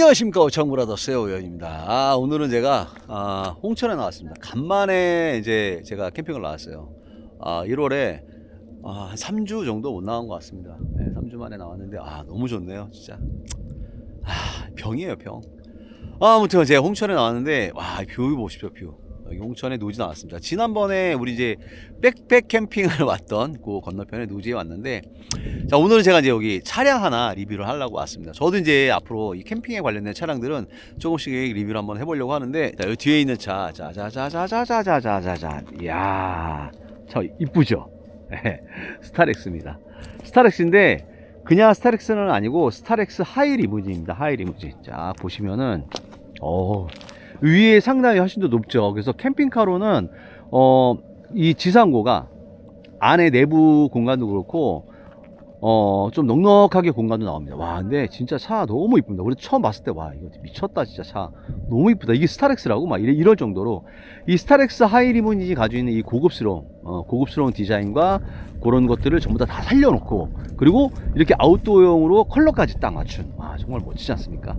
안녕하십니까 오창구라더 세오연입니다. 아, 오늘은 제가 아, 홍천에 나왔습니다. 간만에 이제 제가 캠핑을 나왔어요. 아, 1월에 아, 한 3주 정도 못 나온 것 같습니다. 네, 3주 만에 나왔는데 아 너무 좋네요 진짜. 아 병이에요 병. 아, 아무튼 제가 홍천에 나왔는데 와 뷰 보십시오 뷰. 용천에 노지 나왔습니다. 지난번에 우리 이제 백팩 캠핑을 왔던 그 건너편에 노지에 왔는데 자 오늘은 제가 이제 여기 차량 하나 리뷰를 하려고 왔습니다. 저도 이제 앞으로 이 캠핑에 관련된 차량들은 조금씩 리뷰를 한번 해보려고 하는데 자, 여기 뒤에 있는 차 자자자자자자자자자자 이야 저 이쁘죠? 예, 스타렉스입니다. 스타렉스인데 그냥 스타렉스는 아니고 스타렉스 하이 리무진입니다. 하이 리무진. 자 보시면은 어 위에 상당히 훨씬 더 높죠. 그래서 캠핑카로는 어, 이 지상고가 안에 내부 공간도 그렇고 어, 좀 넉넉하게 공간도 나옵니다. 와, 근데 진짜 차 너무 이쁩니다. 우리 처음 봤을 때, 와, 이거 미쳤다, 진짜 차. 너무 이쁘다. 이게 스타렉스라고? 막 이래, 이럴 정도로. 이 스타렉스 하이리문이 가지고 있는 이 고급스러운, 어, 고급스러운 디자인과 그런 것들을 전부 다 다 살려놓고, 그리고 이렇게 아웃도어용으로 컬러까지 딱 맞춘. 와, 정말 멋지지 않습니까?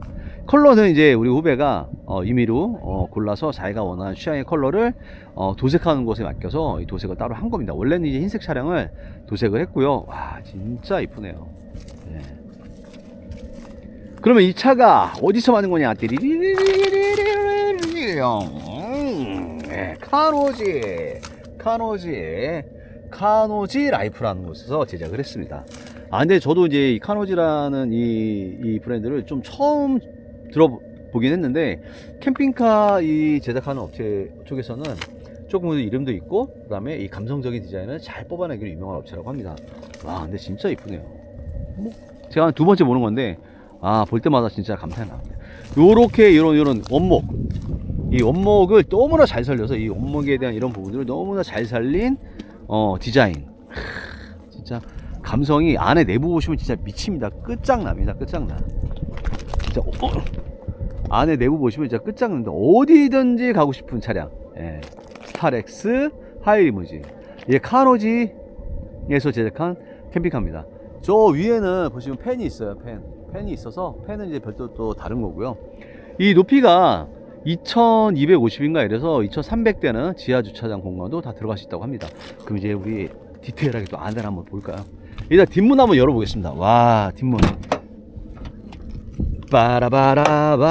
컬러는 이제 우리 후배가 어, 임의로 어, 골라서 자기가 원하는 취향의 컬러를 어, 도색하는 곳에 맡겨서 이 도색을 따로 한 겁니다. 원래는 이제 흰색 차량을 도색을 했고요. 와 진짜 이쁘네요. 네. 그러면 이 차가 어디서 만든 거냐? 네, 카노지, 카노지, 카노지 라이프라는 곳에서 제작을 했습니다. 아 근데 저도 이제 이 카노지라는 이, 이 브랜드를 좀 처음 들어보긴 했는데 캠핑카 이 제작하는 업체 쪽에서는 조금 이름도 있고 그다음에 이 감성적인 디자인을 잘 뽑아내기로 유명한 업체라고 합니다. 와 근데 진짜 이쁘네요. 뭐 제가 한두 번째 보는 건데 아 볼 때마다 진짜 감탄이 납니다. 요렇게 이런 이런 원목 이 원목을 너무나 잘 살려서 이 원목에 대한 이런 부분들을 너무나 잘 살린 어 디자인 크, 진짜 감성이 안에 내부 보시면 진짜 미칩니다 끝장납니다 끝장나 진짜 어, 어. 안에 내부 보시면 진짜 끝장납니다 어디든지 가고 싶은 차량 예. 스타렉스 하이리무진 이게 카노지에서 제작한 캠핑카입니다 저 위에는 보시면 팬이 있어요 팬 팬이 있어서 팬은 이제 별도 또 다른 거고요 이 높이가 2250인가 이래서 2300대는 지하 주차장 공간도 다 들어갈 수 있다고 합니다. 그럼 이제 우리 디테일하게 또 안을 한번 볼까요? 일단 뒷문 한번 열어보겠습니다. 와, 뒷문. 빠라바라바,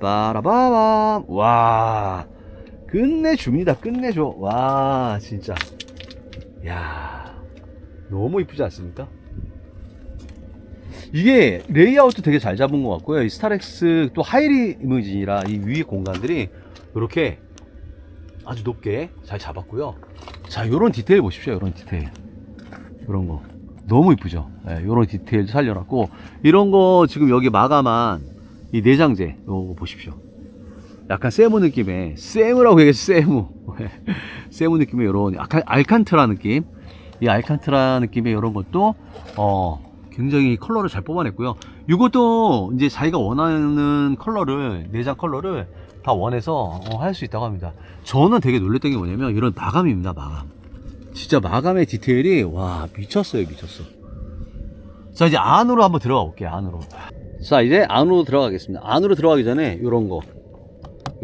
빠라바밤. 와, 끝내줍니다. 끝내줘. 와, 진짜. 야, 너무 이쁘지 않습니까? 이게 레이아웃도 되게 잘 잡은 것 같고요. 이 스타렉스 또 하이리무진이라 이 위에 공간들이 이렇게 아주 높게 잘 잡았고요. 자, 요런 디테일 보십시오. 요런 디테일. 요런 거. 너무 이쁘죠? 예, 요런 디테일도 살려놨고, 이런 거 지금 여기 마감한 이 내장재, 요거 보십시오. 약간 세무 느낌의, 세무라고 얘기했죠, 세무. 세무 느낌의 요런, 약간 알칸트라 느낌. 이 알칸트라 느낌의 요런 것도, 어, 굉장히 컬러를 잘 뽑아냈고요. 이것도 이제 자기가 원하는 컬러를 내장 컬러를 다 원해서 어, 할 수 있다고 합니다. 저는 되게 놀랬던 게 뭐냐면 이런 마감입니다. 마감. 진짜 마감의 디테일이 와 미쳤어요, 미쳤어. 자 이제 안으로 한번 들어가 볼게요. 안으로. 자 이제 안으로 들어가겠습니다. 안으로 들어가기 전에 이런 거,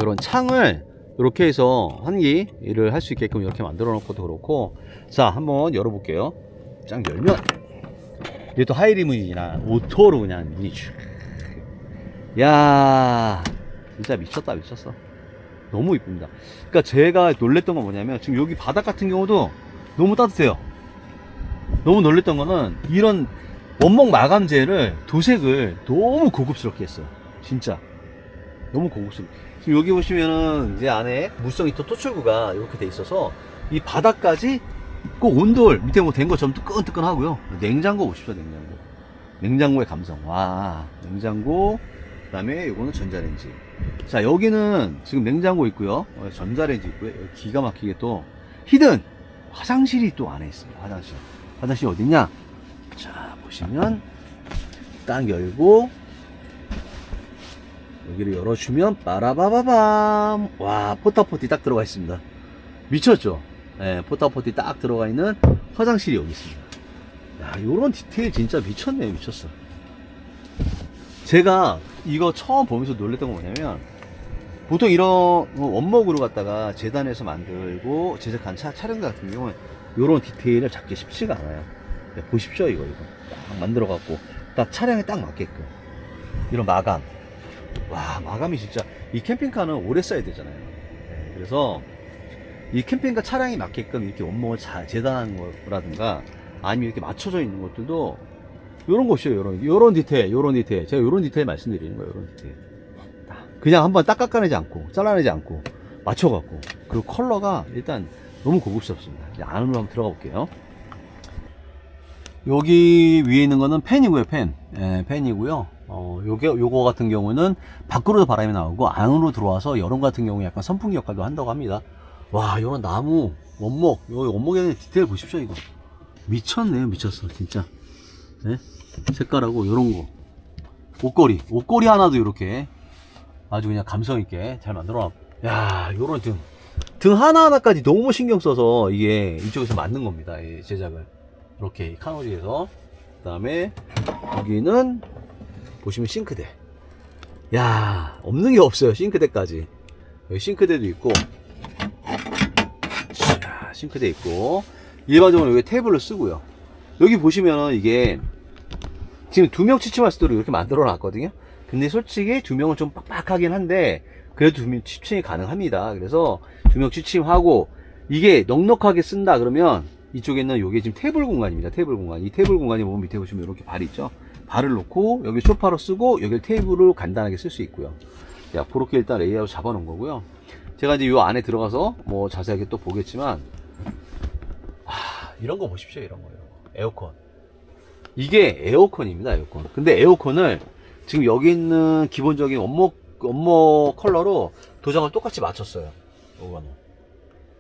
이런 창을 이렇게 해서 환기를 할 수 있게끔 이렇게 만들어 놓고도 그렇고 자 한번 열어 볼게요. 짱 열면 이게 또 하이리무진이나 오토로 그냥 문이 쭉. 야 진짜 미쳤다 미쳤어. 너무 이쁩니다. 그러니까 제가 놀랬던 건 뭐냐면 지금 여기 바닥 같은 경우도 너무 따뜻해요. 너무 놀랬던 거는 이런 원목 마감재를 도색을 너무 고급스럽게 했어요. 진짜 너무 고급스럽게. 지금 여기 보시면은 이제 안에 물성 히터 토출구가 이렇게 돼 있어서 이 바닥까지 꼭 온돌 밑에 뭐 된 것처럼 뜨끈뜨끈하고요. 냉장고 보십시오, 냉장고. 냉장고의 감성. 와, 냉장고. 그다음에 요거는 전자레인지. 자, 여기는 지금 냉장고 있고요. 어, 전자레인지 있고요. 기가 막히게 또 히든 화장실이 또 안에 있습니다. 화장실. 화장실 어딨냐? 자, 보시면 딱 열고 여기를 열어주면 빠라바바밤. 와, 포타포티 딱 들어가 있습니다. 미쳤죠? 예, 포타포티 딱 들어가 있는 화장실이 여기 있습니다. 야, 요런 디테일 진짜 미쳤네, 미쳤어. 제가 이거 처음 보면서 놀랬던 건 뭐냐면 보통 이런 원목으로 갖다가 재단해서 만들고 제작한 차, 차량 같은 경우는 이런 디테일을 잡기 쉽지가 않아요. 네, 보십시오 이거 이거. 딱 만들어 갖고 딱 차량에 딱 맞게끔. 이런 마감. 와 마감이 진짜 이 캠핑카는 오래 써야 되잖아요. 네, 그래서 이 캠핑카 차량이 맞게끔 이렇게 원목을 잘 재단한 거라든가 아니면 이렇게 맞춰져 있는 것들도 요런 것이요 요런. 요런 디테일 요런 디테일. 제가 요런 디테일 말씀드리는 거예요 요런 디테일. 딱 그냥 한번 딱 깎아내지 않고 잘라내지 않고 맞춰갖고. 그리고 컬러가 일단 너무 고급스럽습니다. 안으로 한번 들어가 볼게요. 여기 위에 있는 거는 팬이고요 팬 예, 팬이고요. 어 요게 요거 같은 경우는 밖으로도 바람이 나오고 안으로 들어와서 여름 같은 경우에 약간 선풍기 역할도 한다고 합니다. 와 요런 나무 원목 요 원목에 디테일 보십시오 이거. 미쳤네요 미쳤어 진짜. 네? 색깔하고 요런 거. 옷걸이. 옷걸이 하나도 이렇게 아주 그냥 감성 있게 잘 만들어 놨- 야 요런 등. 등 하나하나까지 너무 신경 써서 이게 이쪽에서 만든 겁니다 이 제작을. 이렇게 카노리에서. 그 다음에 여기는 보시면 싱크대. 야 없는 게 없어요 싱크대까지. 여기 싱크대도 있고. 자, 싱크대 있고. 일반적으로 여기 테이블로 쓰고요. 여기 보시면 이게 지금 두 명 취침할 수 있도록 이렇게 만들어 놨거든요 근데 솔직히 두 명은 좀 빡빡하긴 한데 그래도 두 명 취침이 가능합니다. 그래서 두 명 취침하고 이게 넉넉하게 쓴다 그러면 이쪽에는 요게 지금 테이블 공간입니다. 테이블 공간. 이 테이블 공간이 보면 밑에 보시면 이렇게 발이 있죠? 발을 놓고 여기 소파로 쓰고 여기 테이블로 간단하게 쓸 수 있고요. 자 그렇게 일단 레이아웃 잡아 놓은 거고요. 제가 이제 요 안에 들어가서 뭐 자세하게 또 보겠지만 하, 이런 거 보십시오 이런 거 이런 거 에어컨. 이게 에어컨입니다 에어컨. 근데 에어컨을 지금 여기 있는 기본적인 원목 원목 컬러로 도장을 똑같이 맞췄어요. 요거는.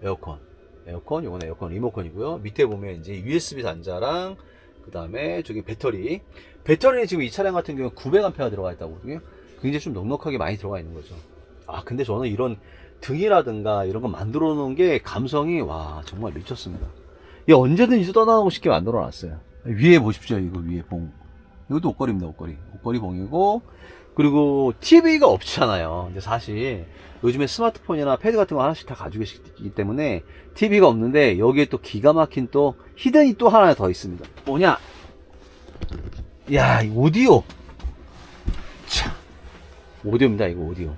에어컨. 에어컨 요거는 에어컨 리모컨이고요. 밑에 보면 이제 USB 단자랑 그 다음에 저기 배터리. 배터리는 지금 이 차량 같은 경우 900A가 들어가 있다고 하거든요. 굉장히 좀 넉넉하게 많이 들어가 있는 거죠. 아 근데 저는 이런 등이라든가 이런 거 만들어 놓은 게 감성이 와 정말 미쳤습니다. 이게 언제든지 떠나고 싶게 만들어 놨어요. 위에 보십시오. 이거 위에 봉 이것도 옷걸이입니다 옷걸이 옷걸이 봉이고 그리고 TV가 없잖아요 근데 사실 요즘에 스마트폰이나 패드 같은 거 하나씩 다 가지고 계시기 때문에 TV가 없는데 여기에 또 기가 막힌 또 히든이 또 하나 더 있습니다 뭐냐 야, 이 오디오. 참. 오디오입니다, 이거 오디오.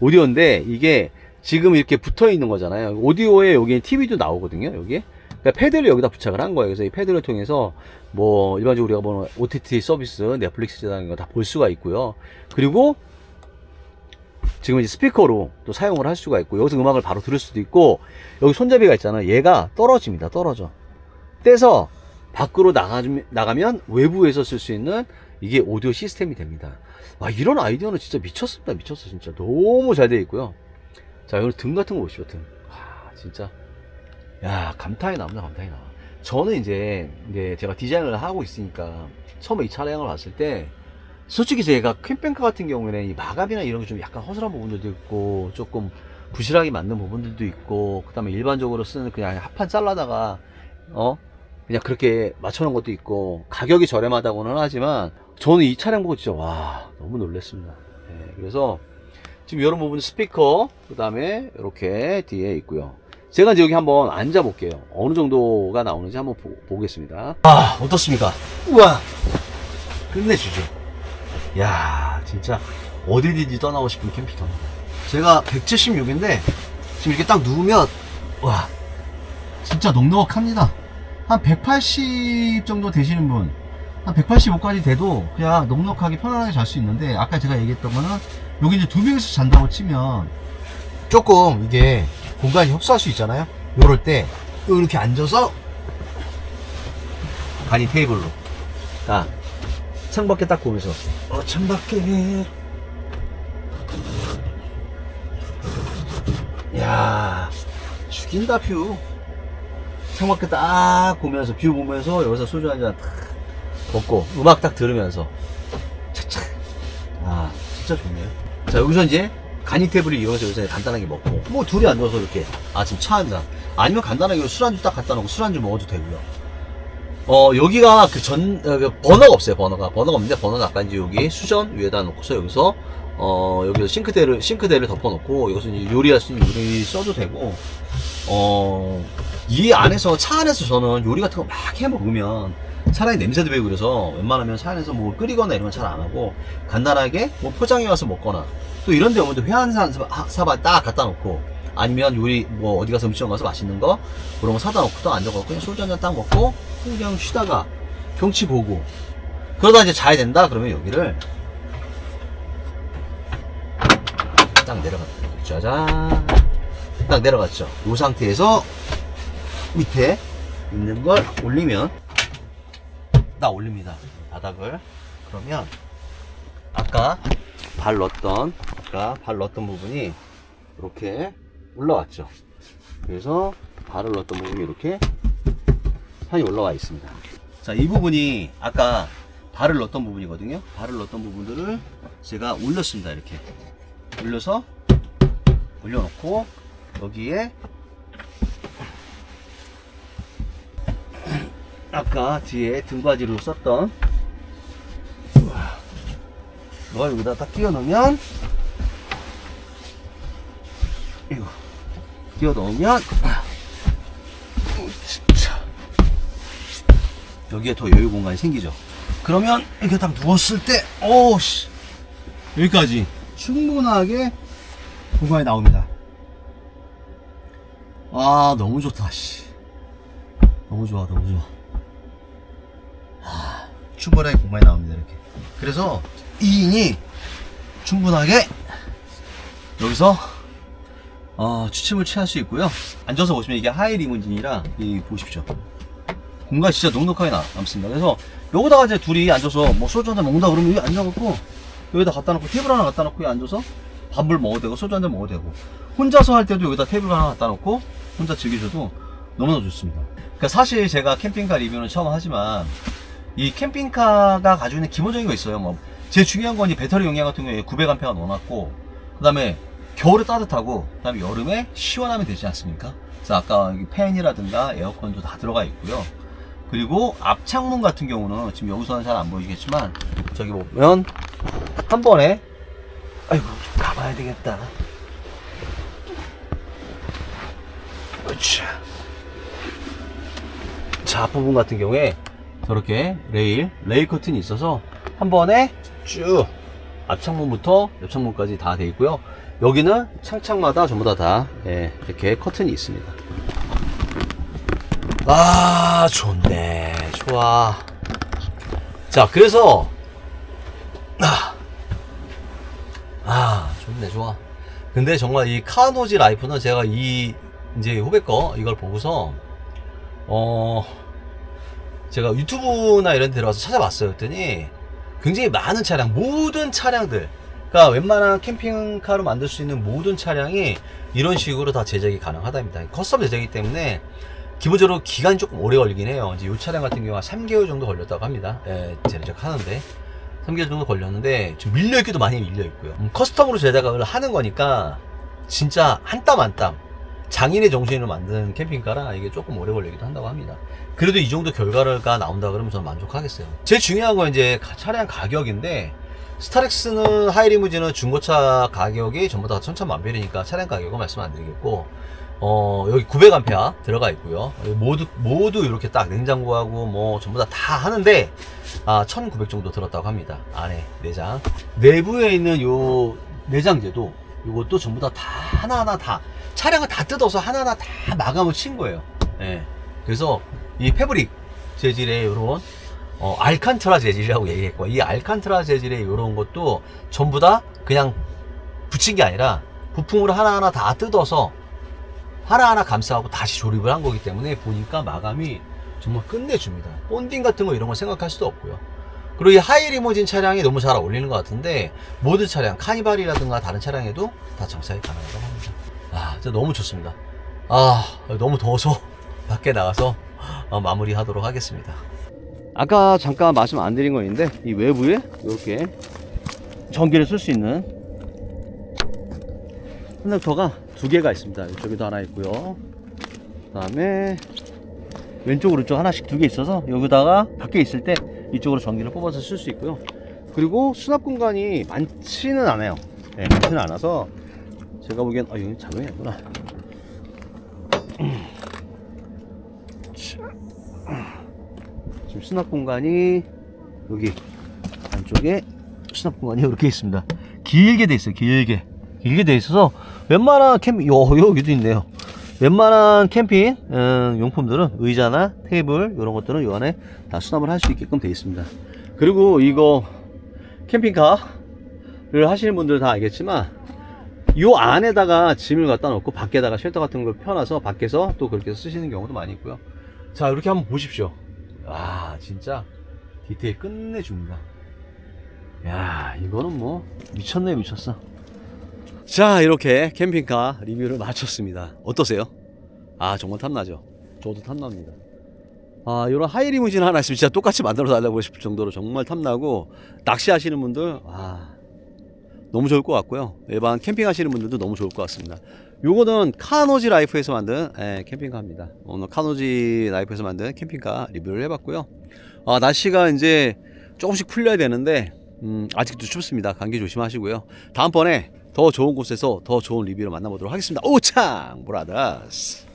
오디오인데, 이게 지금 이렇게 붙어 있는 거잖아요. 오디오에 여기 TV도 나오거든요, 여기. 그러니까 패드를 여기다 부착을 한 거예요. 그래서 이 패드를 통해서 뭐, 일반적으로 우리가 보는 OTT 서비스, 넷플릭스라는 거다 볼 수가 있고요. 그리고 지금 이제 스피커로 또 사용을 할 수가 있고, 여기서 음악을 바로 들을 수도 있고, 여기 손잡이가 있잖아요. 얘가 떨어집니다, 떨어져. 떼서 밖으로 나가, 나가면 외부에서 쓸 수 있는 이게 오디오 시스템이 됩니다. 아, 이런 아이디어는 진짜 미쳤습니다. 미쳤어. 진짜. 너무 잘 되어 있고요. 자, 여기 등 같은 거 보시죠. 등. 와, 진짜. 야, 감탄이 나옵니다. 감탄이 나와. 저는 이제, 이제 제가 디자인을 하고 있으니까 처음에 이 차량을 봤을 때 솔직히 제가 캠핑카 같은 경우에는 이 마감이나 이런 게 좀 약간 허술한 부분들도 있고 조금 부실하게 만든 부분들도 있고 그다음에 일반적으로 쓰는 그냥 합판 잘라다가 어 그냥 그렇게 맞춰놓은 것도 있고 가격이 저렴하다고는 하지만 저는 이 차량 보고 진짜 와 너무 놀랐습니다 예, 그래서 지금 이런 부분 스피커 그 다음에 이렇게 뒤에 있고요 제가 이제 여기 한번 앉아 볼게요. 어느 정도가 나오는지 한번 보, 겠습니다 아 어떻습니까? 우와! 끝내주죠. 야 진짜 어디든지 떠나고 싶은 캠핑카 제가 176인데 지금 이렇게 딱 누우면 와 진짜 넉넉합니다. 한 180 정도 되시는 분, 한 185까지 돼도 그냥 넉넉하게 편안하게 잘 수 있는데, 아까 제가 얘기했던 거는, 여기 이제 두 명이서 잔다고 치면, 조금 이게 공간이 협소할 수 있잖아요? 요럴 때, 이렇게 앉아서, 간이 테이블로. 자, 창밖에 딱 보면서, 어, 창밖에. 야 죽인다, 뷰. 창밖에 딱 보면서 뷰 보면서 여기서 소주 한잔 탁 먹고 음악 딱 들으면서 차차 아 진짜 좋네요 자 여기서 이제 간이 테이블을 이용해서 여기서 간단하게 먹고. 뭐 둘이 앉아서 이렇게 아침 차 한잔. 아니면 간단하게 술 안주 딱 갖다 놓고 술 안주 먹어도 되고요. 어, 여기가 그 전, 어, 그 버너가 없어요, 버너가. 버너가 없는데, 버너는 아까 이제 여기 수전 위에다 놓고서 여기서, 어, 여기서 싱크대를, 싱크대를 덮어놓고, 여기서 이제 요리할 수 있는 요리 써도 되고, 어, 이 안에서, 차 안에서 저는 요리 같은 거 막 해 먹으면, 차라리 냄새도 배고 그래서 웬만하면 차 안에서 뭐 끓이거나 이런 건 잘 안 하고, 간단하게 뭐 포장해 와서 먹거나, 또 이런 데 오면 회한산 사발 딱 갖다 놓고, 아니면 요리 뭐 어디 가서 음식점 가서 맛있는 거 그런 거 사다 놓고 또 앉아갖고 그냥 소주 한잔 딱 먹고 그냥 쉬다가 경치 보고. 그러다 이제 자야 된다 그러면 여기를. 딱 내려갔다. 짜잔. 딱 내려갔죠. 이 상태에서 밑에 있는 걸 올리면 딱 올립니다. 바닥을. 그러면 아까 발 넣었던 아까 발 넣었던 부분이 이렇게 올라왔죠. 그래서 발을 넣었던 부분이 이렇게 산이 올라와 있습니다. 자, 이 부분이 아까 발을 넣었던 부분이거든요. 발을 넣었던 부분들을 제가 올렸습니다. 이렇게 올려서 올려놓고 여기에 아까 뒤에 등받이로 썼던 이걸 여기다 딱 끼워 넣으면 이거 끼워 넣으면 여기에 더 여유 공간이 생기죠. 그러면 이렇게 딱 누웠을 때, 오씨 여기까지 충분하게 공간이 나옵니다. 아 너무 좋다, 씨. 너무 좋아, 너무 좋아. 아, 충분하게 공간이 나옵니다, 이렇게. 그래서 2인이 충분하게 여기서 어, 취침을 취할 수 있고요. 앉아서 보시면 이게 하이 리무진이라 이 보십시오. 공간 진짜 넉넉하게 남- 남습니다. 그래서 여기다가 이제 둘이 앉아서 뭐 소주 한 잔 먹는다 그러면 여기 앉아갖고 여기다 갖다 놓고 테이블 하나 갖다 놓고 앉아서 밥을 먹어도 되고 소주 한 잔 먹어도 되고 혼자서 할 때도 여기다 테이블 하나 갖다 놓고 혼자 즐기셔도 너무나 좋습니다. 그러니까 사실 제가 캠핑카 리뷰는 처음 하지만 이 캠핑카가 가지고 있는 기본적인 거 있어요. 뭐 제일 중요한 건 이 배터리 용량 같은 경우에 900A가 넣어놨고 그 다음에 겨울에 따뜻하고 그 다음에 여름에 시원하면 되지 않습니까? 그래서 아까 팬이라든가 에어컨도 다 들어가 있고요. 그리고 앞창문 같은 경우는 지금 여기서는 잘 안 보이시겠지만 저기 보면 한 번에 아이고 좀 가봐야 되겠다. 자 앞부분 같은 경우에 저렇게 레일 레일 커튼이 있어서 한 번에 쭉 앞창문부터 옆창문까지 다 돼 있고요. 여기는 창창마다 전부 다, 다 예, 이렇게 커튼이 있습니다. 아, 좋네. 좋아. 자, 그래서, 아, 아, 좋네, 좋아. 근데 정말 이 카노지 라이프는 제가 이, 이제 후배 거, 이걸 보고서, 어, 제가 유튜브나 이런 데 들어가서 찾아봤어요. 그랬더니, 굉장히 많은 차량, 모든 차량들, 그러니까 웬만한 캠핑카로 만들 수 있는 모든 차량이 이런 식으로 다 제작이 가능하답니다. 커스텀 제작이기 때문에 기본적으로 기간이 조금 오래 걸리긴 해요. 이제 이 차량 같은 경우는 3개월 정도 걸렸다고 합니다. 예, 제작하는데. 3개월 정도 걸렸는데 좀 밀려있기도 많이 밀려있고요. 음, 커스텀으로 제작을 하는 거니까 진짜 한 땀 한땀 장인의 정신으로 만든 캠핑카라 이게 조금 오래 걸리기도 한다고 합니다. 그래도 이 정도 결과가 나온다 그러면 저는 만족하겠어요. 제일 중요한 건 이제 가- 차량 가격인데 스타렉스는 하이리무진은 중고차 가격이 전부 다 천차만별이니까 차량 가격은 말씀 안 드리겠고 어 여기 900A 들어가 있고요 모두 모두 이렇게 딱 냉장고하고 뭐 전부 다다 하는데 아 1900 정도 들었다고 합니다 안에 내장 내부에 있는 요 내장재도 이것도 전부 다 다 하나하나 다 차량을 다 뜯어서 하나하나 다 마감을 친 거예요 예 그래서 이 패브릭 재질의 이런 어, 알칸트라 재질이라고 얘기했고 이 알칸트라 재질의 이런 것도 전부 다 그냥 붙인 게 아니라 부품으로 하나하나 다 뜯어서 하나하나 감싸고 다시 조립을 한 거기 때문에 보니까 마감이 정말 끝내줍니다. 본딩 같은 거 이런 거 생각할 수도 없고요. 그리고 이 하이 리무진 차량이 너무 잘 어울리는 것 같은데 모든 차량 카니발이라든가 다른 차량에도 다 장착이 가능하다고 합니다. 아, 진짜 너무 좋습니다. 아, 너무 더워서 밖에 나가서 어, 마무리 하도록 하겠습니다. 아까 잠깐 말씀 안 드린 거 있는데 이 외부에 이렇게 전기를 쓸 수 있는 커넥터가 두 개가 있습니다. 이쪽에도 하나 있고요. 그 다음에 왼쪽 오른쪽 하나씩 두 개 있어서 여기다가 밖에 있을 때 이쪽으로 전기를 뽑아서 쓸 수 있고요. 그리고 수납 공간이 많지는 않아요. 네, 많지는 않아서 제가 보기엔 아 여기 자동이 아니구나. 지금 수납 공간이 여기 안쪽에 수납 공간이 이렇게 있습니다. 길게 돼 있어요. 길게 길게 돼 있어서 웬만한 캠핑 요 여기도 있네요. 웬만한 캠핑 음, 용품들은 의자나 테이블 이런 것들은 요 안에 다 수납을 할 수 있게끔 돼 있습니다. 그리고 이거 캠핑카를 하시는 분들 다 알겠지만 요 안에다가 짐을 갖다 놓고 밖에다가 쉘터 같은 걸 펴놔서 밖에서 또 그렇게 쓰시는 경우도 많이 있고요. 자 이렇게 한번 보십시오. 아 진짜 디테일 끝내줍니다. 야 이거는 뭐 미쳤네 미쳤어. 자 이렇게 캠핑카 리뷰를 마쳤습니다. 어떠세요? 아 정말 탐나죠. 저도 탐납니다. 아 이런 하이리무진 하나 있으면 진짜 똑같이 만들어 달라고 싶을 정도로 정말 탐나고 낚시하시는 분들 아 너무 좋을 것 같고요. 일반 캠핑하시는 분들도 너무 좋을 것 같습니다. 요거는 카노지 라이프에서 만든 예, 캠핑카입니다. 오늘 카노지 라이프에서 만든 캠핑카 리뷰를 해봤고요. 아, 날씨가 이제 조금씩 풀려야 되는데 음, 아직도 춥습니다. 감기 조심하시고요. 다음번에 더 좋은 곳에서 더 좋은 리뷰를 만나보도록 하겠습니다. 오창 브라더스.